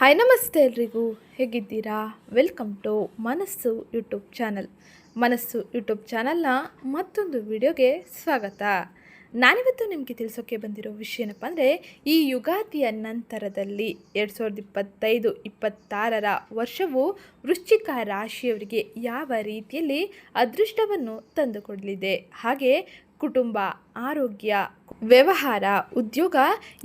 Hi, ನಮಸ್ತೆ ಎಲ್ರಿಗೂ. ಹೇಗಿದ್ದೀರಾ? Welcome to Manassu YouTube channel. Manassu YouTube ಚಾನಲ್ನ ಮತ್ತೊಂದು ವಿಡಿಯೋಗೆ ಸ್ವಾಗತ. ನಾನಿವತ್ತು ನಿಮಗೆ ತಿಳಿಸೋಕೆ ಬಂದಿರೋ ವಿಷಯ ಏನಪ್ಪ ಅಂದರೆ, ಈ ಯುಗಾದಿಯ ನಂತರದಲ್ಲಿ ಎರಡು ಸಾವಿರದ ಇಪ್ಪತ್ತೈದು, ಇಪ್ಪತ್ತಾರರ ವರ್ಷವು ವೃಶ್ಚಿಕ ರಾಶಿಯವರಿಗೆ ಯಾವ ರೀತಿಯಲ್ಲಿ ಅದೃಷ್ಟವನ್ನು ತಂದುಕೊಡಲಿದೆ? ಹಾಗೆ ಕುಟುಂಬ ಆರೋಗ್ಯ, ವ್ಯವಹಾರ, ಉದ್ಯೋಗ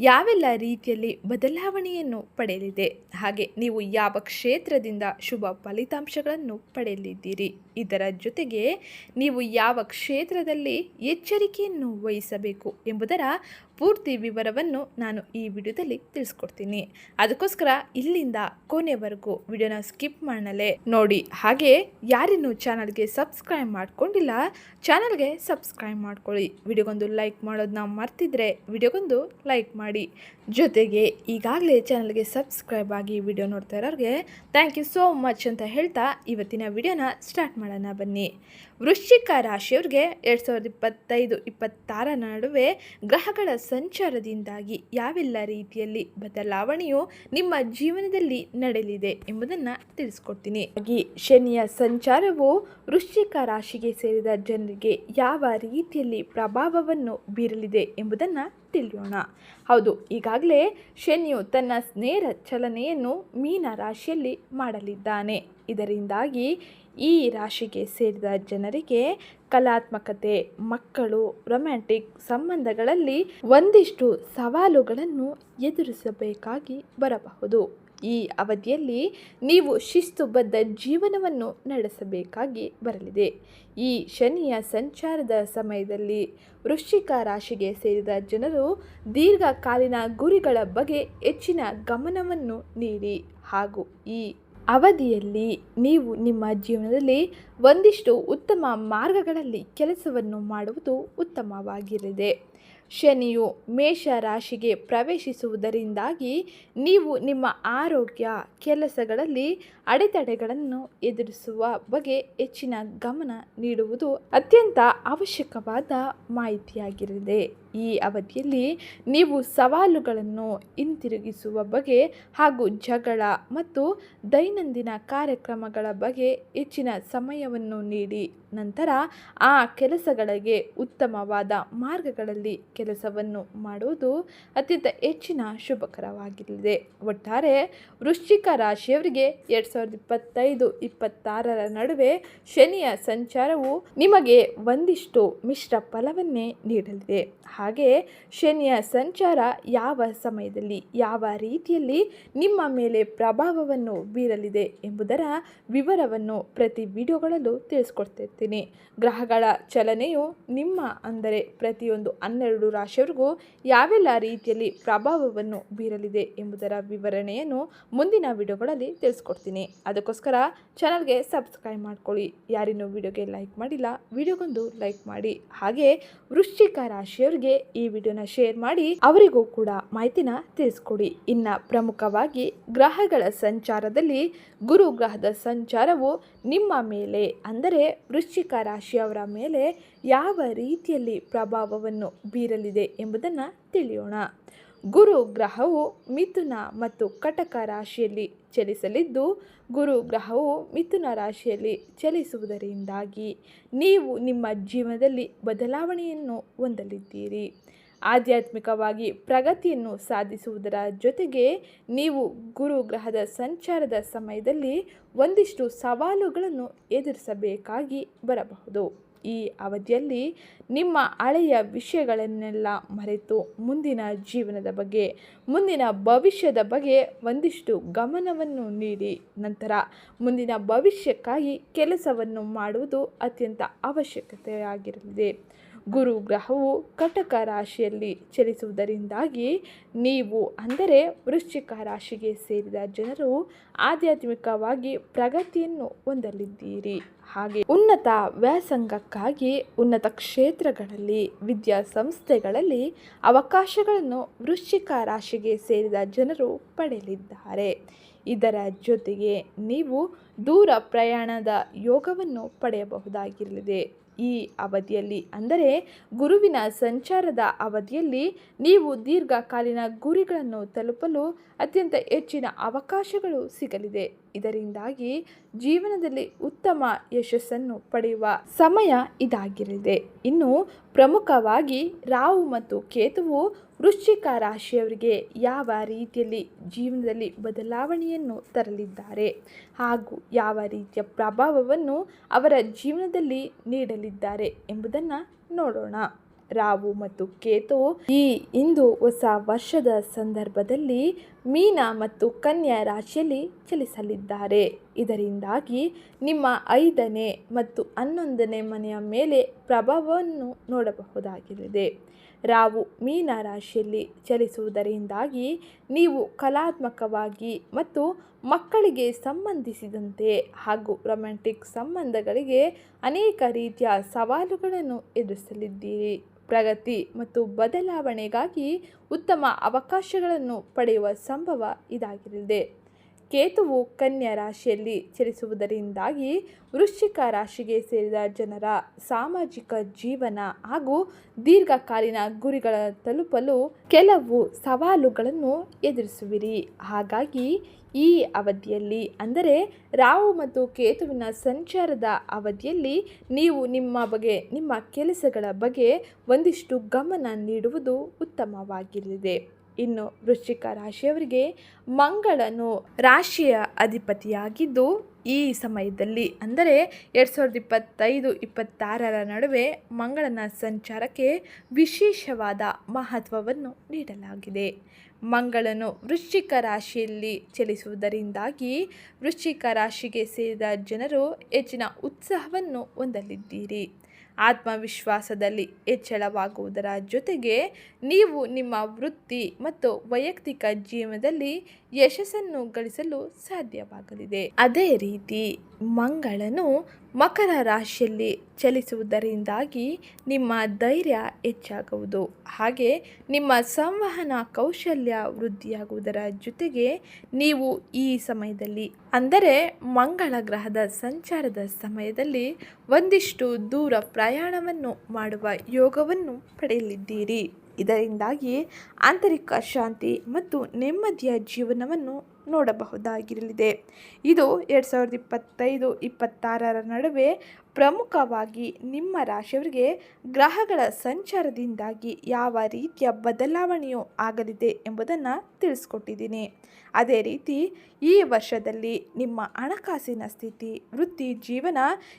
ಯಾವೆಲ್ಲ ರೀತಿಯಲ್ಲಿ ಬದಲಾವಣೆಯನ್ನು ಪಡೆಯಲಿದೆ? ಹಾಗೆ ನೀವು ಯಾವ ಕ್ಷೇತ್ರದಿಂದ ಶುಭ ಫಲಿತಾಂಶಗಳನ್ನು ಪಡೆಯಲಿದ್ದೀರಿ? ಇದರ ಜೊತೆಗೆ ನೀವು ಯಾವ ಕ್ಷೇತ್ರದಲ್ಲಿ ಎಚ್ಚರಿಕೆಯನ್ನು ವಹಿಸಬೇಕು ಎಂಬುದರ ಪೂರ್ತಿ ವಿವರವನ್ನು ನಾನು ಈ ವಿಡಿಯೋದಲ್ಲಿ ತಿಳಿಸ್ಕೊಡ್ತೀನಿ. ಅದಕ್ಕೋಸ್ಕರ ಇಲ್ಲಿಂದ ಕೊನೆವರೆಗೂ ವಿಡಿಯೋನ ಸ್ಕಿಪ್ ಮಾಡಲೇ. ನೋಡಿ, ಹಾಗೆ ಯಾರಿನ್ನೂ ಚಾನಲ್ಗೆ ಸಬ್ಸ್ಕ್ರೈಬ್ ಮಾಡ್ಕೊಂಡಿಲ್ಲ, ಚಾನಲ್ಗೆ ಸಬ್ಸ್ಕ್ರೈಬ್ ಮಾಡ್ಕೊಳ್ಳಿ. ವಿಡಿಯೋಗೊಂದು ಲೈಕ್ ಮಾಡೋದನ್ನ ಮರ್ತಿದ್ರೆ ವಿಡಿಯೋಗೊಂದು ಲೈಕ್ ಮಾಡಿ. ಜೊತೆಗೆ ಈಗಾಗಲೇ ಚಾನಲ್ಗೆ ಸಬ್ಸ್ಕ್ರೈಬ್ ಆಗಿ ವಿಡಿಯೋ ನೋಡ್ತಾ ಇರೋರಿಗೆ ಥ್ಯಾಂಕ್ ಯು ಸೋ ಮಚ್ ಅಂತ ಹೇಳ್ತಾ ಇವತ್ತಿನ ವಿಡಿಯೋನ ಸ್ಟಾರ್ಟ್ ಮಾಡೋಣ ಬನ್ನಿ. ವೃಶ್ಚಿಕ ರಾಶಿಯವ್ರಿಗೆ ಎರಡು ಸಾವಿರದ ಇಪ್ಪತ್ತೈದು ಇಪ್ಪತ್ತಾರ ನಡುವೆ ಗ್ರಹಗಳ ಸಂಚಾರದಿಂದಾಗಿ ಯಾವೆಲ್ಲ ರೀತಿಯಲ್ಲಿ ಬದಲಾವಣೆಯು ನಿಮ್ಮ ಜೀವನದಲ್ಲಿ ನಡೆಯಲಿದೆ ಎಂಬುದನ್ನು ತಿಳಿಸ್ಕೊಡ್ತೀನಿ. ಹಾಗೆ ಶನಿಯ ಸಂಚಾರವು ವೃಶ್ಚಿಕ ರಾಶಿಗೆ ಸೇರಿದ ಜನರಿಗೆ ಯಾವ ರೀತಿಯಲ್ಲಿ ಪ್ರಭಾವವನ್ನು ಬೀರಲಿದೆ ಎಂಬುದನ್ನು ತಿಳಿಯೋಣ. ಹೌದು, ಈಗಾಗಲೇ ಶನಿಯು ತನ್ನ ನೇರ ಚಲನೆಯನ್ನು ಮೀನ ರಾಶಿಯಲ್ಲಿ ಮಾಡಲಿದ್ದಾನೆ. ಇದರಿಂದಾಗಿ ಈ ರಾಶಿಗೆ ಸೇರಿದ ಜನರಿಗೆ ಕಲಾತ್ಮಕತೆ, ಮಕ್ಕಳು, ರೊಮ್ಯಾಂಟಿಕ್ ಸಂಬಂಧಗಳಲ್ಲಿ ಒಂದಿಷ್ಟು ಸವಾಲುಗಳನ್ನು ಎದುರಿಸಬೇಕಾಗಿ ಬರಬಹುದು. ಈ ಅವಧಿಯಲ್ಲಿ ನೀವು ಶಿಸ್ತುಬದ್ಧ ಜೀವನವನ್ನು ನಡೆಸಬೇಕಾಗಿ ಬರಲಿದೆ. ಈ ಶನಿಯ ಸಂಚಾರದ ಸಮಯದಲ್ಲಿ ವೃಶ್ಚಿಕ ರಾಶಿಗೆ ಸೇರಿದ ಜನರು ದೀರ್ಘಕಾಲೀನ ಗುರಿಗಳ ಬಗ್ಗೆ ಹೆಚ್ಚಿನ ಗಮನವನ್ನು ನೀಡಿ ಹಾಗೂ ಈ ಅವಧಿಯಲ್ಲಿ ನೀವು ನಿಮ್ಮ ಜೀವನದಲ್ಲಿ ಒಂದಿಷ್ಟು ಉತ್ತಮ ಮಾರ್ಗಗಳಲ್ಲಿ ಕೆಲಸವನ್ನು ಮಾಡುವುದು ಉತ್ತಮವಾಗಿರಲಿದೆ. ಶನಿಯು ಮೇಷ ರಾಶಿಗೆ ಪ್ರವೇಶಿಸುವುದರಿಂದಾಗಿ ನೀವು ನಿಮ್ಮ ಆರೋಗ್ಯ, ಕೆಲಸಗಳಲ್ಲಿ ಅಡೆತಡೆಗಳನ್ನು ಎದುರಿಸುವ ಬಗ್ಗೆ ಹೆಚ್ಚಿನ ಗಮನ ನೀಡುವುದು ಅತ್ಯಂತ ಅವಶ್ಯಕವಾದ ಮಾಹಿತಿಯಾಗಿರಲಿದೆ. ಈ ಅವಧಿಯಲ್ಲಿ ನೀವು ಸವಾಲುಗಳನ್ನು ಹಿಂತಿರುಗಿಸುವ ಬಗ್ಗೆ ಹಾಗೂ ಜಗಳ ಮತ್ತು ದೈನಂದಿನ ಕಾರ್ಯಕ್ರಮಗಳ ಬಗ್ಗೆ ಹೆಚ್ಚಿನ ಸಮಯವನ್ನು ನೀಡಿ. ನಂತರ ಆ ಕೆಲಸಗಳಿಗೆ ಉತ್ತಮವಾದ ಮಾರ್ಗಗಳಲ್ಲಿ ಕೆಲಸವನ್ನು ಮಾಡುವುದು ಅತ್ಯಂತ ಹೆಚ್ಚಿನ ಶುಭಕರವಾಗಿರಲಿದೆ. ಒಟ್ಟಾರೆ ವೃಶ್ಚಿಕ ರಾಶಿಯವರಿಗೆ ಎರಡು ಸಾವಿರದ ಇಪ್ಪತ್ತೈದು, ಇಪ್ಪತ್ತಾರರ ನಡುವೆ ಶನಿಯ ಸಂಚಾರವು ನಿಮಗೆ ಒಂದಿಷ್ಟು ಮಿಶ್ರ ಫಲವನ್ನೇ ನೀಡಲಿದೆ. ಹಾಗೆ ಶನಿಯ ಸಂಚಾರ ಯಾವ ಸಮಯದಲ್ಲಿ, ಯಾವ ರೀತಿಯಲ್ಲಿ ನಿಮ್ಮ ಮೇಲೆ ಪ್ರಭಾವವನ್ನು ಬೀರಲಿದೆ ಎಂಬುದರ ವಿವರವನ್ನು ಪ್ರತಿ ವಿಡಿಯೋಗಳಲ್ಲೂ ತಿಳಿಸ್ಕೊಡ್ತಿರ್ತೀನಿ ಗ್ರಹಗಳ ಚಲನೆಯು ನಿಮ್ಮ ಅಂದರೆ ಪ್ರತಿಯೊಂದು ಹನ್ನೆರಡು ರಾಶಿಯವರಿಗೂ ಯಾವೆಲ್ಲ ರೀತಿಯಲ್ಲಿ ಪ್ರಭಾವವನ್ನು ಬೀರಲಿದೆ ಎಂಬುದರ ವಿವರಣೆಯನ್ನು ಮುಂದಿನ ವಿಡಿಯೋಗಳಲ್ಲಿ ತಿಳಿಸ್ಕೊಡ್ತೀನಿ. ಅದಕ್ಕೋಸ್ಕರ ಚಾನಲ್ಗೆ ಸಬ್ಸ್ಕ್ರೈಬ್ ಮಾಡ್ಕೊಳ್ಳಿ. ಯಾರಿನ್ನೂ ವಿಡಿಯೋಗೆ ಲೈಕ್ ಮಾಡಿಲ್ಲ, ವಿಡಿಯೋಗೊಂದು ಲೈಕ್ ಮಾಡಿ. ಹಾಗೆ ವೃಶ್ಚಿಕ ರಾಶಿಯವರಿಗೆ ಈ ವಿಡಿಯೋನ ಶೇರ್ ಮಾಡಿ, ಅವರಿಗೂ ಕೂಡ ಮಾಹಿತಿನ ತಿಳಿಸ್ಕೊಡಿ. ಇನ್ನು ಪ್ರಮುಖವಾಗಿ ಗ್ರಹಗಳ ಸಂಚಾರದಲ್ಲಿ ಗುರು ಗ್ರಹದ ಸಂಚಾರವು ನಿಮ್ಮ ಮೇಲೆ ಅಂದರೆ ವೃಶ್ಚಿಕ ರಾಶಿಯವರ ಮೇಲೆ ಯಾವ ರೀತಿಯಲ್ಲಿ ಪ್ರಭಾವವನ್ನು ಬೀರಲಿದೆ ಎಂಬುದನ್ನು ತಿಳಿಯೋಣ. ಗುರು ಗ್ರಹವು ಮಿಥುನ ಮತ್ತು ಕಟಕ ರಾಶಿಯಲ್ಲಿ ಚಲಿಸಲಿದ್ದು, ಗುರು ಗ್ರಹವು ಮಿಥುನ ರಾಶಿಯಲ್ಲಿ ಚಲಿಸುವುದರಿಂದಾಗಿ ನೀವು ನಿಮ್ಮ ಜೀವನದಲ್ಲಿ ಬದಲಾವಣೆಯನ್ನು ಹೊಂದಲಿದ್ದೀರಿ. ಆಧ್ಯಾತ್ಮಿಕವಾಗಿ ಪ್ರಗತಿಯನ್ನು ಸಾಧಿಸುವುದರ ಜೊತೆಗೆ ನೀವು ಗುರು ಗ್ರಹದ ಸಂಚಾರದ ಸಮಯದಲ್ಲಿ ಒಂದಿಷ್ಟು ಸವಾಲುಗಳನ್ನು ಎದುರಿಸಬೇಕಾಗಿ ಬರಬಹುದು. ಈ ಅವಧಿಯಲ್ಲಿ ನಿಮ್ಮ ಹಳೆಯ ವಿಷಯಗಳನ್ನೆಲ್ಲ ಮರೆತು ಮುಂದಿನ ಜೀವನದ ಬಗ್ಗೆ, ಮುಂದಿನ ಭವಿಷ್ಯದ ಬಗ್ಗೆ ಒಂದಿಷ್ಟು ಗಮನವನ್ನು ನೀಡಿ ನಂತರ ಮುಂದಿನ ಭವಿಷ್ಯಕ್ಕಾಗಿ ಕೆಲಸವನ್ನು ಮಾಡುವುದು ಅತ್ಯಂತ ಅವಶ್ಯಕತೆಯಾಗಿರಲಿದೆ. ಗುರು ಗ್ರಹವು ಕಟಕ ರಾಶಿಯಲ್ಲಿ ಚಲಿಸುವುದರಿಂದಾಗಿ ನೀವು ಅಂದರೆ ವೃಶ್ಚಿಕ ರಾಶಿಗೆ ಸೇರಿದ ಜನರು ಆಧ್ಯಾತ್ಮಿಕವಾಗಿ ಪ್ರಗತಿಯನ್ನು ಹೊಂದಲಿದ್ದೀರಿ. ಹಾಗೆ ಉನ್ನತ ವ್ಯಾಸಂಗಕ್ಕಾಗಿ ಉನ್ನತ ಕ್ಷೇತ್ರಗಳಲ್ಲಿ, ವಿದ್ಯಾಸಂಸ್ಥೆಗಳಲ್ಲಿ ಅವಕಾಶಗಳನ್ನು ವೃಶ್ಚಿಕ ರಾಶಿಗೆ ಸೇರಿದ ಜನರು ಪಡೆಯಲಿದ್ದಾರೆ. ಇದರ ಜೊತೆಗೆ ನೀವು ದೂರ ಪ್ರಯಾಣದ ಯೋಗವನ್ನು ಪಡೆಯಬಹುದಾಗಿರಲಿದೆ. ಈ ಅವಧಿಯಲ್ಲಿ. ಅಂದರೆ ಗುರುವಿನ ಸಂಚಾರದ ಅವಧಿಯಲ್ಲಿ ನೀವು ದೀರ್ಘಕಾಲೀನ ಗುರಿಗಳನ್ನು ತಲುಪಲು ಅತ್ಯಂತ ಹೆಚ್ಚಿನ ಅವಕಾಶಗಳು ಸಿಗಲಿದೆ. ಇದರಿಂದಾಗಿ ಜೀವನದಲ್ಲಿ ಉತ್ತಮ ಯಶಸ್ಸನ್ನು ಪಡೆಯುವ ಸಮಯ ಇದಾಗಿರಲಿದೆ. ಇನ್ನು ಪ್ರಮುಖವಾಗಿ ರಾಹು ಮತ್ತು ಕೇತುವು ವೃಶ್ಚಿಕ ರಾಶಿಯವರಿಗೆ ಯಾವ ರೀತಿಯಲ್ಲಿ ಜೀವನದಲ್ಲಿ ಬದಲಾವಣೆಯನ್ನು ತರಲಿದ್ದಾರೆ ಹಾಗೂ ಯಾವ ರೀತಿಯ ಪ್ರಭಾವವನ್ನು ಅವರ ಜೀವನದಲ್ಲಿ ನೀಡಲಿದ್ದಾರೆ ಎಂಬುದನ್ನು ನೋಡೋಣ. ರಾವು ಮತ್ತು ಕೇತು ಈ ಇಂದು ಹೊಸ ವರ್ಷದ ಸಂದರ್ಭದಲ್ಲಿ ಮೀನ ಮತ್ತು ಕನ್ಯಾ ರಾಶಿಯಲ್ಲಿ ಚಲಿಸಲಿದ್ದಾರೆ. ಇದರಿಂದಾಗಿ ನಿಮ್ಮ ಐದನೇ ಮತ್ತು ಹನ್ನೊಂದನೇ ಮನೆಯ ಮೇಲೆ ಪ್ರಭಾವವನ್ನು ನೋಡಬಹುದಾಗಿದೆ. ರಾವು ಮೀನ ರಾಶಿಯಲ್ಲಿ ಚಲಿಸುವುದರಿಂದಾಗಿ ನೀವು ಕಲಾತ್ಮಕವಾಗಿ ಮತ್ತು ಮಕ್ಕಳಿಗೆ ಸಂಬಂಧಿಸಿದಂತೆ ಹಾಗೂ ರೊಮ್ಯಾಂಟಿಕ್ ಸಂಬಂಧಗಳಿಗೆ ಅನೇಕ ರೀತಿಯ ಸವಾಲುಗಳನ್ನು ಎದುರಿಸಲಿದ್ದೀರಿ. ಪ್ರಗತಿ ಮತ್ತು ಬದಲಾವಣೆಗಾಗಿ ಉತ್ತಮ ಅವಕಾಶಗಳನ್ನು ಪಡೆಯುವ ಸಂಭವ ಇದಾಗಿರಲಿದೆ. ಕೇತುವು ಕನ್ಯಾ ರಾಶಿಯಲ್ಲಿ ಚಲಿಸುವುದರಿಂದಾಗಿ ವೃಶ್ಚಿಕ ರಾಶಿಗೆ ಸೇರಿದ ಜನರ ಸಾಮಾಜಿಕ ಜೀವನ ಹಾಗೂ ದೀರ್ಘಕಾಲೀನ ಗುರಿಗಳ ತಲುಪಲು ಕೆಲವು ಸವಾಲುಗಳನ್ನು ಎದುರಿಸುವಿರಿ. ಹಾಗಾಗಿ ಈ ಅವಧಿಯಲ್ಲಿ ಅಂದರೆ ರಾಹು ಮತ್ತು ಕೇತುವಿನ ಸಂಚಾರದ ಅವಧಿಯಲ್ಲಿ ನೀವು ನಿಮ್ಮ ಬಗ್ಗೆ, ನಿಮ್ಮ ಕೆಲಸಗಳ ಬಗ್ಗೆ ಒಂದಿಷ್ಟು ಗಮನ ನೀಡುವುದು ಉತ್ತಮವಾಗಿರಲಿದೆ. ಇನ್ನು ವೃಶ್ಚಿಕ ರಾಶಿಯವರಿಗೆ ಮಂಗಳನು ರಾಶಿಯ ಅಧಿಪತಿಯಾಗಿದ್ದು, ಈ ಸಮಯದಲ್ಲಿ ಅಂದರೆ ಎರಡು ಸಾವಿರದ ಇಪ್ಪತ್ತೈದು, ಇಪ್ಪತ್ತಾರರ ನಡುವೆ ಮಂಗಳನ ಸಂಚಾರಕ್ಕೆ ವಿಶೇಷವಾದ ಮಹತ್ವವನ್ನು ನೀಡಲಾಗಿದೆ. ಮಂಗಳನು ವೃಶ್ಚಿಕ ರಾಶಿಯಲ್ಲಿ ಚಲಿಸುವುದರಿಂದಾಗಿ ವೃಶ್ಚಿಕ ರಾಶಿಗೆ ಸೇರಿದ ಜನರು ಹೆಚ್ಚಿನ ಉತ್ಸಾಹವನ್ನು ಹೊಂದಲಿದ್ದೀರಿ. ಆತ್ಮವಿಶ್ವಾಸದಲ್ಲಿ ಹೆಚ್ಚಳವಾಗುವುದರ ಜೊತೆಗೆ ನೀವು ನಿಮ್ಮ ವೃತ್ತಿ ಮತ್ತು ವೈಯಕ್ತಿಕ ಜೀವನದಲ್ಲಿ ಯಶಸ್ಸನ್ನು ಗಳಿಸಲು ಸಾಧ್ಯವಾಗಲಿದೆ. ಅದೇ ರೀತಿ ಮಂಗಳನು ಮಕರ ರಾಶಿಯಲ್ಲಿ ಚಲಿಸುವುದರಿಂದಾಗಿ ನಿಮ್ಮ ಧೈರ್ಯ ಹೆಚ್ಚಾಗುವುದು. ಹಾಗೆ ನಿಮ್ಮ ಸಂವಹನ ಕೌಶಲ್ಯ ವೃದ್ಧಿಯಾಗುವುದರ ಜೊತೆಗೆ ನೀವು ಈ ಸಮಯದಲ್ಲಿ, ಅಂದರೆ ಮಂಗಳ ಗ್ರಹದ ಸಂಚಾರದ ಸಮಯದಲ್ಲಿ ಒಂದಿಷ್ಟು ದೂರ ಪ್ರಯಾಣವನ್ನು ಮಾಡುವ ಯೋಗವನ್ನು ಪಡೆಯಲಿದ್ದೀರಿ. ಇದರಿಂದಾಗಿ ಆಂತರಿಕ ಶಾಂತಿ ಮತ್ತು ನೆಮ್ಮದಿಯ ಜೀವನವನ್ನು ನೋಡಬಹುದಾಗಿರಲಿದೆ. ಇದು ಎರಡು ಸಾವಿರದ ಇಪ್ಪತ್ತೈದು ಇಪ್ಪತ್ತಾರರ ನಡುವೆ ಪ್ರಮುಖವಾಗಿ ನಿಮ್ಮ ರಾಶಿಯವರಿಗೆ ಗ್ರಹಗಳ ಸಂಚಾರದಿಂದಾಗಿ ಯಾವ ರೀತಿಯ ಬದಲಾವಣೆಯು ಆಗಲಿದೆ ಎಂಬುದನ್ನು ತಿಳಿಸ್ಕೊಟ್ಟಿದ್ದೀನಿ. ಅದೇ ರೀತಿ ಈ ವರ್ಷದಲ್ಲಿ ನಿಮ್ಮ ಹಣಕಾಸಿನ ಸ್ಥಿತಿ, ವೃತ್ತಿ, ಜೀವನ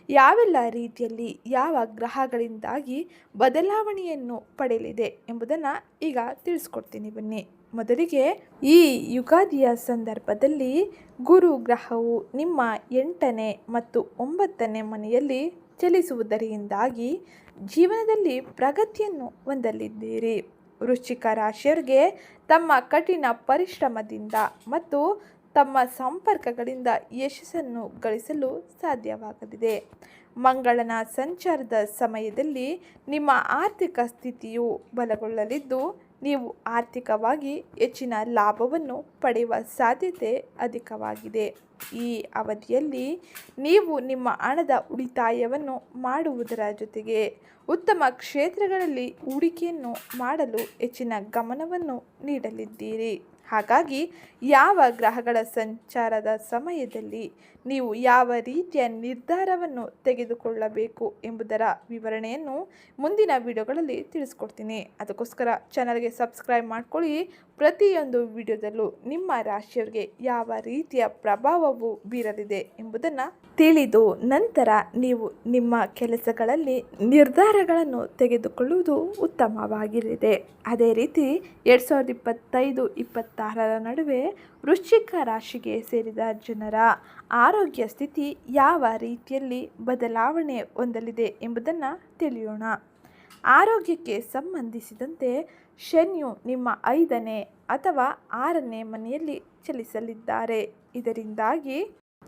ಯಾವೆಲ್ಲ ರೀತಿಯಲ್ಲಿ ಯಾವ ಗ್ರಹಗಳಿಂದಾಗಿ ಬದಲಾವಣೆಯನ್ನು ಪಡೆಯಲಿದೆ ಎಂಬುದನ್ನು ಈಗ ತಿಳಿಸ್ಕೊಡ್ತೀನಿ ಬನ್ನಿ. ಮೊದಲಿಗೆ ಈ ಯುಗಾದಿಯ ಸಂದರ್ಭದಲ್ಲಿ ಗುರು ಗ್ರಹವು ನಿಮ್ಮ ಎಂಟನೇ ಮತ್ತು ಒಂಬತ್ತನೇ ಮನೆಯಲ್ಲಿ ಚಲಿಸುವುದರಿಂದಾಗಿ ಜೀವನದಲ್ಲಿ ಪ್ರಗತಿಯನ್ನು ಹೊಂದಲಿದ್ದೀರಿ. ವೃಶ್ಚಿಕ ರಾಶಿಯವರಿಗೆ ತಮ್ಮ ಕಠಿಣ ಪರಿಶ್ರಮದಿಂದ ಮತ್ತು ತಮ್ಮ ಸಂಪರ್ಕಗಳಿಂದ ಯಶಸ್ಸನ್ನು ಗಳಿಸಲು ಸಾಧ್ಯವಾಗಲಿದೆ. ಮಂಗಳನ ಸಂಚಾರದ ಸಮಯದಲ್ಲಿ ನಿಮ್ಮ ಆರ್ಥಿಕ ಸ್ಥಿತಿಯು ಬಲಗೊಳ್ಳಲಿದ್ದು ನೀವು ಆರ್ಥಿಕವಾಗಿ ಹೆಚ್ಚಿನ ಲಾಭವನ್ನು ಪಡೆಯುವ ಸಾಧ್ಯತೆ ಅಧಿಕವಾಗಿದೆ. ಈ ಅವಧಿಯಲ್ಲಿ ನೀವು ನಿಮ್ಮ ಹಣದ ಉಳಿತಾಯವನ್ನು ಮಾಡುವುದರ ಜೊತೆಗೆ ಉತ್ತಮ ಕ್ಷೇತ್ರಗಳಲ್ಲಿ ಹೂಡಿಕೆಯನ್ನು ಮಾಡಲು ಹೆಚ್ಚಿನ ಗಮನವನ್ನು ನೀಡಲಿದ್ದೀರಿ. ಹಾಗಾಗಿ ಯಾವ ಗ್ರಹಗಳ ಸಂಚಾರದ ಸಮಯದಲ್ಲಿ ನೀವು ಯಾವ ರೀತಿಯ ನಿರ್ಧಾರವನ್ನು ತೆಗೆದುಕೊಳ್ಳಬೇಕು ಎಂಬುದರ ವಿವರಣೆಯನ್ನು ಮುಂದಿನ ವಿಡಿಯೋಗಳಲ್ಲಿ ತಿಳಿಸ್ಕೊಡ್ತೀನಿ. ಅದಕ್ಕೋಸ್ಕರ ಚಾನಲ್ಗೆ ಸಬ್ಸ್ಕ್ರೈಬ್ ಮಾಡ್ಕೊಳ್ಳಿ. ಪ್ರತಿಯೊಂದು ವಿಡಿಯೋದಲ್ಲೂ ನಿಮ್ಮ ರಾಶಿಯವರಿಗೆ ಯಾವ ರೀತಿಯ ಪ್ರಭಾವವು ಬೀರಲಿದೆ ಎಂಬುದನ್ನು ತಿಳಿದು ನಂತರ ನೀವು ನಿಮ್ಮ ಕೆಲಸಗಳಲ್ಲಿ ನಿರ್ಧಾರಗಳನ್ನು ತೆಗೆದುಕೊಳ್ಳುವುದು ಉತ್ತಮವಾಗಿರಲಿದೆ. ಅದೇ ರೀತಿ ಎರಡು ಸಾವಿರದ ಇಪ್ಪತ್ತೈದು, ಇಪ್ಪತ್ತಾರರ ನಡುವೆ ವೃಶ್ಚಿಕ ರಾಶಿಗೆ ಸೇರಿದ ಜನರ ಆರೋಗ್ಯ ಸ್ಥಿತಿ ಯಾವ ರೀತಿಯಲ್ಲಿ ಬದಲಾವಣೆ ಹೊಂದಲಿದೆ ಎಂಬುದನ್ನು ತಿಳಿಯೋಣ. ಆರೋಗ್ಯಕ್ಕೆ ಸಂಬಂಧಿಸಿದಂತೆ ಶನಿಯು ನಿಮ್ಮ ಐದನೇ ಅಥವಾ ಆರನೇ ಮನೆಯಲ್ಲಿ ಚಲಿಸಲಿದ್ದಾರೆ. ಇದರಿಂದಾಗಿ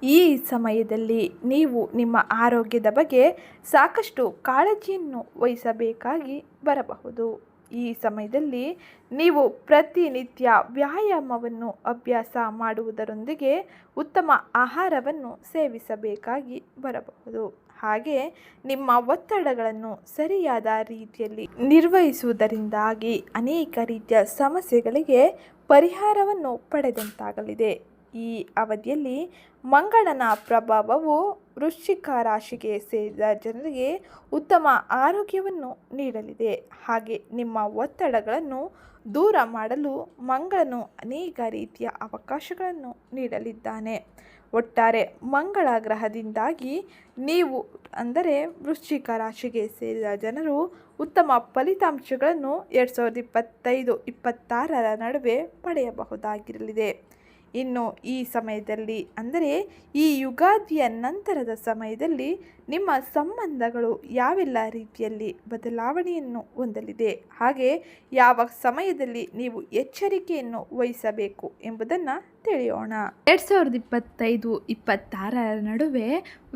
ಈ ಸಮಯದಲ್ಲಿ ನೀವು ನಿಮ್ಮ ಆರೋಗ್ಯದ ಬಗ್ಗೆ ಸಾಕಷ್ಟು ಕಾಳಜಿಯನ್ನು ವಹಿಸಬೇಕಾಗಿ ಬರಬಹುದು. ಈ ಸಮಯದಲ್ಲಿ ನೀವು ಪ್ರತಿನಿತ್ಯ ವ್ಯಾಯಾಮವನ್ನು ಅಭ್ಯಾಸ ಮಾಡುವುದರೊಂದಿಗೆ ಉತ್ತಮ ಆಹಾರವನ್ನು ಸೇವಿಸಬೇಕಾಗಿ ಬರಬಹುದು. ಹಾಗೆ ನಿಮ್ಮ ಒತ್ತಡಗಳನ್ನು ಸರಿಯಾದ ರೀತಿಯಲ್ಲಿ ನಿರ್ವಹಿಸುವುದರಿಂದಾಗಿ ಅನೇಕ ರೀತಿಯ ಸಮಸ್ಯೆಗಳಿಗೆ ಪರಿಹಾರವನ್ನು ಪಡೆದಂತಾಗಲಿದೆ. ಈ ಅವಧಿಯಲ್ಲಿ ಮಂಗಳನ ಪ್ರಭಾವವು ವೃಶ್ಚಿಕ ರಾಶಿಗೆ ಸೇರಿದ ಜನರಿಗೆ ಉತ್ತಮ ಆರೋಗ್ಯವನ್ನು ನೀಡಲಿದೆ. ಹಾಗೆ ನಿಮ್ಮ ಒತ್ತಡಗಳನ್ನು ದೂರ ಮಾಡಲು ಮಂಗಳನು ಅನೇಕ ರೀತಿಯ ಅವಕಾಶಗಳನ್ನು ನೀಡಲಿದ್ದಾನೆ. ಒಟ್ಟಾರೆ ಮಂಗಳ ಗ್ರಹದಿಂದಾಗಿ ನೀವು ಅಂದರೆ ವೃಶ್ಚಿಕ ರಾಶಿಗೆ ಸೇರಿದ ಜನರು ಉತ್ತಮ ಫಲಿತಾಂಶಗಳನ್ನು ಎರಡು ಸಾವಿರದ ಇಪ್ಪತ್ತೈದು, ಇಪ್ಪತ್ತಾರರ ನಡುವೆ ಪಡೆಯಬಹುದಾಗಿರಲಿದೆ. ಇನ್ನು ಈ ಸಮಯದಲ್ಲಿ, ಅಂದರೆ ಈ ಯುಗಾದಿಯ ನಂತರದ ಸಮಯದಲ್ಲಿ ನಿಮ್ಮ ಸಂಬಂಧಗಳು ಯಾವೆಲ್ಲ ರೀತಿಯಲ್ಲಿ ಬದಲಾವಣೆಯನ್ನು ಹೊಂದಲಿದೆ? ಹಾಗೆ ಯಾವ ಸಮಯದಲ್ಲಿ ನೀವು ಎಚ್ಚರಿಕೆಯನ್ನು ವಹಿಸಬೇಕು ಎಂಬುದನ್ನು ತಿಳಿಯೋಣ. ಎರಡು ಸಾವಿರದ ಇಪ್ಪತ್ತೈದು, ಇಪ್ಪತ್ತಾರರ ನಡುವೆ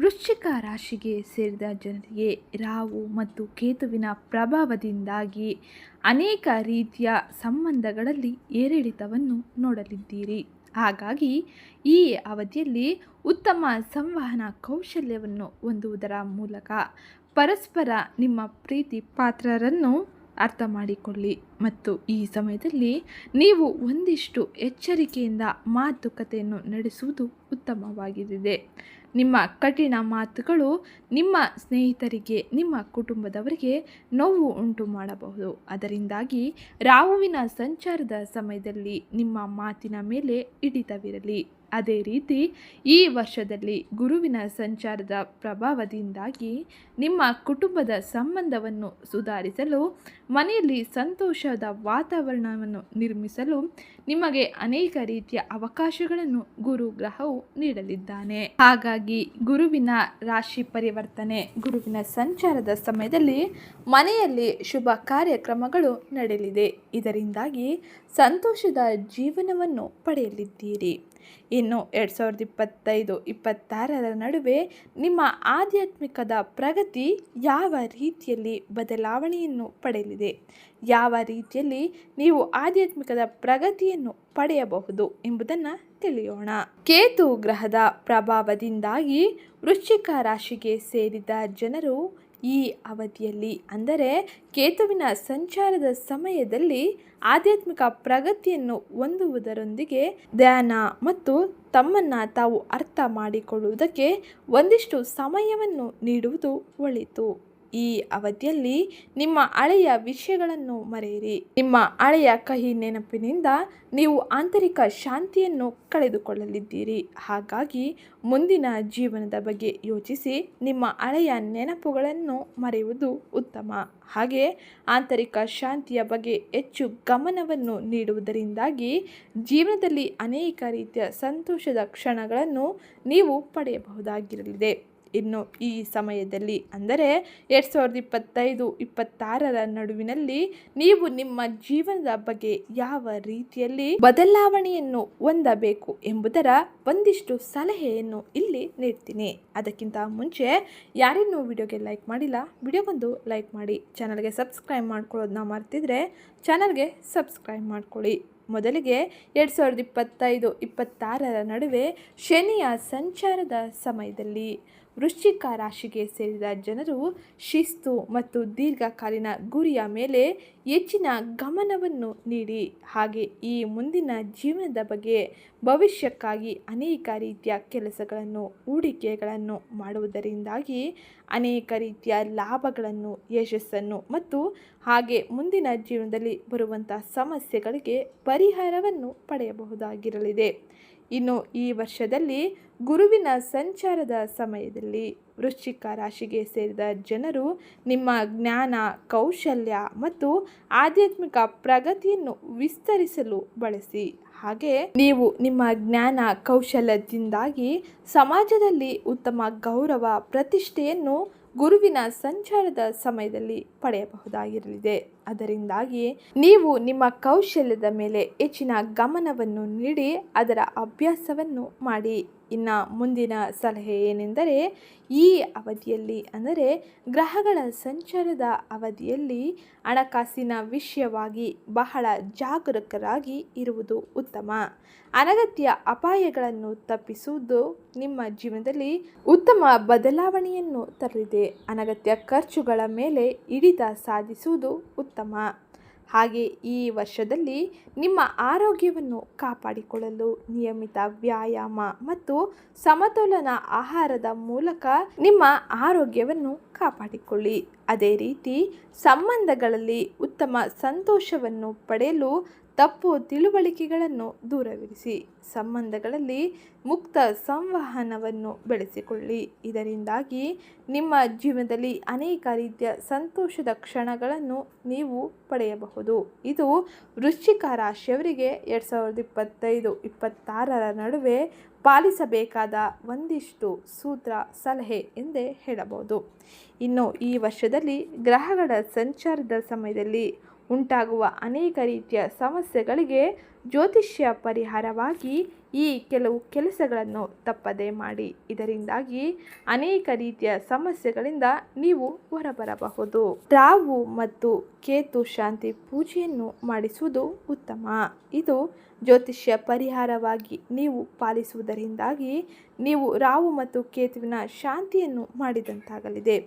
ವೃಶ್ಚಿಕ ರಾಶಿಗೆ ಸೇರಿದ ಜನರಿಗೆ ರಾಹು ಮತ್ತು ಕೇತುವಿನ ಪ್ರಭಾವದಿಂದಾಗಿ ಅನೇಕ ರೀತಿಯ ಸಂಬಂಧಗಳಲ್ಲಿ ಏರಿಳಿತವನ್ನು ನೋಡಲಿದ್ದೀರಿ. ಹಾಗಾಗಿ ಈ ಅವಧಿಯಲ್ಲಿ ಉತ್ತಮ ಸಂವಹನ ಕೌಶಲ್ಯವನ್ನು ಹೊಂದುವುದರ ಮೂಲಕ ಪರಸ್ಪರ ನಿಮ್ಮ ಪ್ರೀತಿ ಪಾತ್ರರನ್ನು ಅರ್ಥ ಮಾಡಿಕೊಳ್ಳಿ. ಮತ್ತು ಈ ಸಮಯದಲ್ಲಿ ನೀವು ಒಂದಿಷ್ಟು ಎಚ್ಚರಿಕೆಯಿಂದ ಮಾತುಕತೆಯನ್ನು ನಡೆಸುವುದು ಉತ್ತಮವಾಗಿದೆ ನಿಮ್ಮ ಕಠಿಣ ಮಾತುಗಳು ನಿಮ್ಮ ಸ್ನೇಹಿತರಿಗೆ, ನಿಮ್ಮ ಕುಟುಂಬದವರಿಗೆ ನೋವು ಉಂಟು ಮಾಡಬಹುದು. ಅದರಿಂದಾಗಿ ರಾಹುವಿನ ಸಂಚಾರದ ಸಮಯದಲ್ಲಿ ನಿಮ್ಮ ಮಾತಿನ ಮೇಲೆ ಹಿಡಿತವಿರಲಿ. ಅದೇ ರೀತಿ ಈ ವರ್ಷದಲ್ಲಿ ಗುರುವಿನ ಸಂಚಾರದ ಪ್ರಭಾವದಿಂದಾಗಿ ನಿಮ್ಮ ಕುಟುಂಬದ ಸಂಬಂಧವನ್ನು ಸುಧಾರಿಸಲು, ಮನೆಯಲ್ಲಿ ಸಂತೋಷದ ವಾತಾವರಣವನ್ನು ನಿರ್ಮಿಸಲು ನಿಮಗೆ ಅನೇಕ ರೀತಿಯ ಅವಕಾಶಗಳನ್ನು ಗುರು ಗ್ರಹವು ನೀಡಲಿದ್ದಾನೆ. ಹಾಗಾಗಿ ಗುರುವಿನ ರಾಶಿ ಪರಿವರ್ತನೆ, ಗುರುವಿನ ಸಂಚಾರದ ಸಮಯದಲ್ಲಿ ಮನೆಯಲ್ಲಿ ಶುಭ ಕಾರ್ಯಕ್ರಮಗಳು ನಡೆಯಲಿದೆ. ಇದರಿಂದಾಗಿ ಸಂತೋಷದ ಜೀವನವನ್ನು ಪಡೆಯಲಿದ್ದೀರಿ. ಇನ್ನು ಎರಡು ಸಾವಿರದ ಇಪ್ಪತ್ತೈದು, ಇಪ್ಪತ್ತಾರರ ನಡುವೆ ನಿಮ್ಮ ಆಧ್ಯಾತ್ಮಿಕದ ಪ್ರಗತಿ ಯಾವ ರೀತಿಯಲ್ಲಿ ಬದಲಾವಣೆಯನ್ನು ಪಡೆಯಲಿದೆ? ಯಾವ ರೀತಿಯಲ್ಲಿ ನೀವು ಆಧ್ಯಾತ್ಮಿಕದ ಪ್ರಗತಿಯನ್ನು ಪಡೆಯಬಹುದು ಎಂಬುದನ್ನು ತಿಳಿಯೋಣ. ಕೇತು ಗ್ರಹದ ಪ್ರಭಾವದಿಂದಾಗಿ ವೃಶ್ಚಿಕ ರಾಶಿಗೆ ಸೇರಿದ ಜನರು ಈ ಅವಧಿಯಲ್ಲಿ ಅಂದರೆ ಕೇತುವಿನ ಸಂಚಾರದ ಸಮಯದಲ್ಲಿ ಆಧ್ಯಾತ್ಮಿಕ ಪ್ರಗತಿಯನ್ನು ಹೊಂದುವುದರೊಂದಿಗೆ ಧ್ಯಾನ ಮತ್ತು ತಮ್ಮನ್ನು ತಾವು ಅರ್ಥ ಮಾಡಿಕೊಳ್ಳುವುದಕ್ಕೆ ಒಂದಿಷ್ಟು ಸಮಯವನ್ನು ನೀಡುವುದು ಒಳಿತು. ಈ ಅವಧಿಯಲ್ಲಿ ನಿಮ್ಮ ಹಳೆಯ ವಿಷಯಗಳನ್ನು ಮರೆಯಿರಿ. ನಿಮ್ಮ ಹಳೆಯ ಕಹಿ ನೆನಪಿನಿಂದ ನೀವು ಆಂತರಿಕ ಶಾಂತಿಯನ್ನು ಕಳೆದುಕೊಳ್ಳಲಿದ್ದೀರಿ. ಹಾಗಾಗಿ ಮುಂದಿನ ಜೀವನದ ಬಗ್ಗೆ ಯೋಚಿಸಿ ನಿಮ್ಮ ಹಳೆಯ ನೆನಪುಗಳನ್ನು ಮರೆಯುವುದು ಉತ್ತಮ. ಹಾಗೆ ಆಂತರಿಕ ಶಾಂತಿಯ ಬಗ್ಗೆ ಹೆಚ್ಚು ಗಮನವನ್ನು ನೀಡುವುದರಿಂದಾಗಿ ಜೀವನದಲ್ಲಿ ಅನೇಕ ರೀತಿಯ ಸಂತೋಷದ ಕ್ಷಣಗಳನ್ನು ನೀವು ಪಡೆಯಬಹುದಾಗಿರಲಿದೆ. ಇನ್ನು ಈ ಸಮಯದಲ್ಲಿ ಅಂದರೆ ಎರಡು ಸಾವಿರದ ಇಪ್ಪತ್ತೈದು, ಇಪ್ಪತ್ತಾರರ ನಡುವಿನಲ್ಲಿ ನೀವು ನಿಮ್ಮ ಜೀವನದ ಬಗ್ಗೆ ಯಾವ ರೀತಿಯಲ್ಲಿ ಬದಲಾವಣೆಯನ್ನು ಹೊಂದಬೇಕು ಎಂಬುದರ ಒಂದಿಷ್ಟು ಸಲಹೆಯನ್ನು ಇಲ್ಲಿ ನೀಡ್ತೀನಿ. ಅದಕ್ಕಿಂತ ಮುಂಚೆ ಯಾರಿನ್ನೂ ವಿಡಿಯೋಗೆ ಲೈಕ್ ಮಾಡಿಲ್ಲ, ವಿಡಿಯೋಗೊಂದು ಲೈಕ್ ಮಾಡಿ. ಚಾನಲ್ಗೆ ಸಬ್ಸ್ಕ್ರೈಬ್ ಮಾಡ್ಕೊಳ್ಳೋದನ್ನ ಮರ್ತಿದ್ರೆ ಚಾನಲ್ಗೆ ಸಬ್ಸ್ಕ್ರೈಬ್ ಮಾಡ್ಕೊಳ್ಳಿ. ಮೊದಲಿಗೆ ಎರಡು ಸಾವಿರದ ಇಪ್ಪತ್ತೈದು, ಇಪ್ಪತ್ತಾರರ ನಡುವೆ ಶನಿಯ ಸಂಚಾರದ ಸಮಯದಲ್ಲಿ. ವೃಶ್ಚಿಕ ರಾಶಿಗೆ ಸೇರಿದ ಜನರು ಶಿಸ್ತು ಮತ್ತು ದೀರ್ಘಕಾಲೀನ ಗುರಿಯ ಮೇಲೆ ಹೆಚ್ಚಿನ ಗಮನವನ್ನು ನೀಡಿ. ಹಾಗೆ ಈ ಮುಂದಿನ ಜೀವನದ ಬಗ್ಗೆ ಭವಿಷ್ಯಕ್ಕಾಗಿ ಅನೇಕ ರೀತಿಯ ಕೆಲಸಗಳನ್ನು, ಹೂಡಿಕೆಗಳನ್ನು ಮಾಡುವುದರಿಂದಾಗಿ ಅನೇಕ ರೀತಿಯ ಲಾಭಗಳನ್ನು, ಯಶಸ್ಸನ್ನು ಮತ್ತು ಹಾಗೆ ಮುಂದಿನ ಜೀವನದಲ್ಲಿ ಬರುವಂಥ ಸಮಸ್ಯೆಗಳಿಗೆ ಪರಿಹಾರವನ್ನು ಪಡೆಯಬಹುದಾಗಿರಲಿದೆ. ಇನ್ನು ಈ ವರ್ಷದಲ್ಲಿ ಗುರುವಿನ ಸಂಚಾರದ ಸಮಯದಲ್ಲಿ ವೃಶ್ಚಿಕ ರಾಶಿಗೆ ಸೇರಿದ ಜನರು ನಿಮ್ಮ ಜ್ಞಾನ, ಕೌಶಲ್ಯ ಮತ್ತು ಆಧ್ಯಾತ್ಮಿಕ ಪ್ರಗತಿಯನ್ನು ವಿಸ್ತರಿಸಲು ಬಳಸಿ ಹಾಗೆ ನೀವು ನಿಮ್ಮ ಜ್ಞಾನ ಕೌಶಲ್ಯದಿಂದಾಗಿ ಸಮಾಜದಲ್ಲಿ ಉತ್ತಮ ಗೌರವ ಪ್ರತಿಷ್ಠೆಯನ್ನು ಗುರುವಿನ ಸಂಚಾರದ ಸಮಯದಲ್ಲಿ ಪಡೆಯಬಹುದಾಗಿರಲಿದೆ. ಅದರಿಂದಾಗಿ ನೀವು ನಿಮ್ಮ ಕೌಶಲ್ಯದ ಮೇಲೆ ಹೆಚ್ಚಿನ ಗಮನವನ್ನು ನೀಡಿ, ಅದರ ಅಭ್ಯಾಸವನ್ನು ಮಾಡಿ. ಇನ್ನು ಮುಂದಿನ ಸಲಹೆ ಏನೆಂದರೆ, ಈ ಅವಧಿಯಲ್ಲಿ, ಅಂದರೆ ಗ್ರಹಗಳ ಸಂಚಾರದ ಅವಧಿಯಲ್ಲಿ ಹಣಕಾಸಿನ ವಿಷಯವಾಗಿ ಬಹಳ ಜಾಗರೂಕರಾಗಿ ಇರುವುದು ಉತ್ತಮ. ಅನಗತ್ಯ ಅಪಾಯಗಳನ್ನು ತಪ್ಪಿಸುವುದು ನಿಮ್ಮ ಜೀವನದಲ್ಲಿ ಉತ್ತಮ ಬದಲಾವಣೆಯನ್ನು ತರಲಿದೆ. ಅನಗತ್ಯ ಖರ್ಚುಗಳ ಮೇಲೆ ಹಿಡಿತ ಸಾಧಿಸುವುದು ಉತ್ತಮ. ಹಾಗೆ ಈ ವರ್ಷದಲ್ಲಿ ನಿಮ್ಮ ಆರೋಗ್ಯವನ್ನು ಕಾಪಾಡಿಕೊಳ್ಳಲು ನಿಯಮಿತ ವ್ಯಾಯಾಮ ಮತ್ತು ಸಮತೋಲನ ಆಹಾರದ ಮೂಲಕ ನಿಮ್ಮ ಆರೋಗ್ಯವನ್ನು ಕಾಪಾಡಿಕೊಳ್ಳಿ. ಅದೇ ರೀತಿ ಸಂಬಂಧಗಳಲ್ಲಿ ಉತ್ತಮ ಸಂತೋಷವನ್ನು ಪಡೆಯಲು ತಪ್ಪು ತಿಳುವಳಿಕೆಗಳನ್ನು ದೂರವಿರಿಸಿ. ಸಂಬಂಧಗಳಲ್ಲಿ ಮುಕ್ತ ಸಂವಹನವನ್ನು ಬೆಳೆಸಿಕೊಳ್ಳಿ. ಇದರಿಂದಾಗಿ ನಿಮ್ಮ ಜೀವನದಲ್ಲಿ ಅನೇಕ ರೀತಿಯ ಸಂತೋಷದ ಕ್ಷಣಗಳನ್ನು ನೀವು ಪಡೆಯಬಹುದು. ಇದು ವೃಶ್ಚಿಕ ರಾಶಿಯವರಿಗೆ ಎರಡು ಸಾವಿರದ ಇಪ್ಪತ್ತೈದು, ಇಪ್ಪತ್ತಾರರ ನಡುವೆ ಪಾಲಿಸಬೇಕಾದ ಒಂದಿಷ್ಟು ಸೂತ್ರ, ಸಲಹೆ ಎಂದೇ ಹೇಳಬಹುದು. ಇನ್ನು ಈ ವರ್ಷದಲ್ಲಿ ಗ್ರಹಗಳ ಸಂಚಾರದ ಸಮಯದಲ್ಲಿ ಉಂಟಾಗುವ ಅನೇಕ ರೀತಿಯ ಸಮಸ್ಯೆಗಳಿಗೆ ಜ್ಯೋತಿಷ್ಯ ಪರಿಹಾರವಾಗಿ ಈ ಕೆಲವು ಕೆಲಸಗಳನ್ನು ತಪ್ಪದೇ ಮಾಡಿ. ಇದರಿಂದಾಗಿ ಅನೇಕ ರೀತಿಯ ಸಮಸ್ಯೆಗಳಿಂದ ನೀವು ಹೊರಬರಬಹುದು. ರಾವು ಮತ್ತು ಕೇತು ಶಾಂತಿ ಪೂಜೆಯನ್ನು ಮಾಡಿಸುವುದು ಉತ್ತಮ. ಇದು ಜ್ಯೋತಿಷ್ಯ ಪರಿಹಾರವಾಗಿ ನೀವು ಪಾಲಿಸುವುದರಿಂದಾಗಿ ನೀವು ರಾವು ಮತ್ತು ಕೇತುವಿನ ಶಾಂತಿಯನ್ನು ಮಾಡಿದಂತಾಗಲಿದೆ.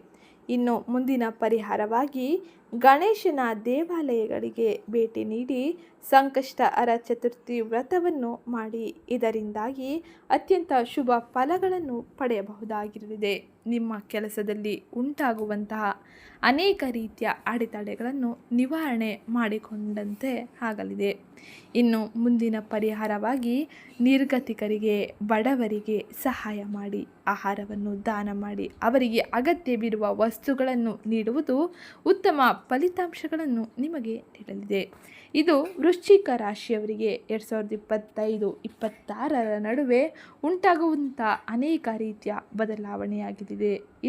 ಇನ್ನು ಮುಂದಿನ ಪರಿಹಾರವಾಗಿ ಗಣೇಶನ ದೇವಾಲಯಗಳಿಗೆ ಭೇಟಿ ನೀಡಿ ಸಂಕಷ್ಟ ಅರ ಚತುರ್ಥಿ ವ್ರತವನ್ನು ಮಾಡಿ. ಇದರಿಂದಾಗಿ ಅತ್ಯಂತ ಶುಭ ಫಲಗಳನ್ನು ಪಡೆಯಬಹುದಾಗಿರಲಿದೆ. ನಿಮ್ಮ ಕೆಲಸದಲ್ಲಿ ಉಂಟಾಗುವಂತಹ ಅನೇಕ ರೀತಿಯ ಅಡೆತಡೆಗಳನ್ನು ನಿವಾರಣೆ ಮಾಡಿಕೊಂಡಂತೆ ಆಗಲಿದೆ. ಇನ್ನು ಮುಂದಿನ ಪರಿಹಾರವಾಗಿ ನಿರ್ಗತಿಕರಿಗೆ, ಬಡವರಿಗೆ ಸಹಾಯ ಮಾಡಿ, ಆಹಾರವನ್ನು ದಾನ ಮಾಡಿ, ಅವರಿಗೆ ಅಗತ್ಯವಿರುವ ವಸ್ತುಗಳನ್ನು ನೀಡುವುದು ಉತ್ತಮ ಫಲಿತಾಂಶಗಳನ್ನು ನಿಮಗೆ ನೀಡಲಿದೆ. ಇದು ವೃಶ್ಚಿಕ ರಾಶಿಯವರಿಗೆ ಎರಡು ಸಾವಿರದ ಇಪ್ಪತ್ತೈದು, ಇಪ್ಪತ್ತಾರರ ನಡುವೆ ಉಂಟಾಗುವಂಥ ಅನೇಕ ರೀತಿಯ ಬದಲಾವಣೆಯಾಗಿದೆ.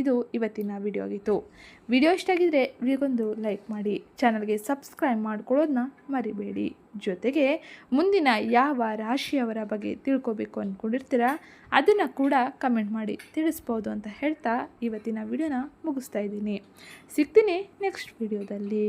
ಇದು ಇವತ್ತಿನ ವಿಡಿಯೋ ಆಗಿತ್ತು. ವಿಡಿಯೋ ಇಷ್ಟ ಆಗಿದ್ರೆ ವಿಡಿಯೋಗೊಂದು ಲೈಕ್ ಮಾಡಿ ಚಾನಲ್ಗೆ ಸಬ್ಸ್ಕ್ರೈಬ್ ಮಾಡ್ಕೊಳ್ಳೋದನ್ನ ಮರಿಬೇಡಿ. ಜೊತೆಗೆ ಮುಂದಿನ ಯಾವ ರಾಶಿಯವರ ಬಗ್ಗೆ ತಿಳ್ಕೊಬೇಕು ಅಂದ್ಕೊಂಡಿರ್ತೀರ ಅದನ್ನು ಕೂಡ ಕಮೆಂಟ್ ಮಾಡಿ ತಿಳಿಸ್ಬೋದು ಅಂತ ಹೇಳ್ತಾ ಇವತ್ತಿನ ವಿಡಿಯೋನ ಮುಗಿಸ್ತಾ ಇದ್ದೀನಿ. ಸಿಗ್ತೀನಿ ನೆಕ್ಸ್ಟ್ ವಿಡಿಯೋದಲ್ಲಿ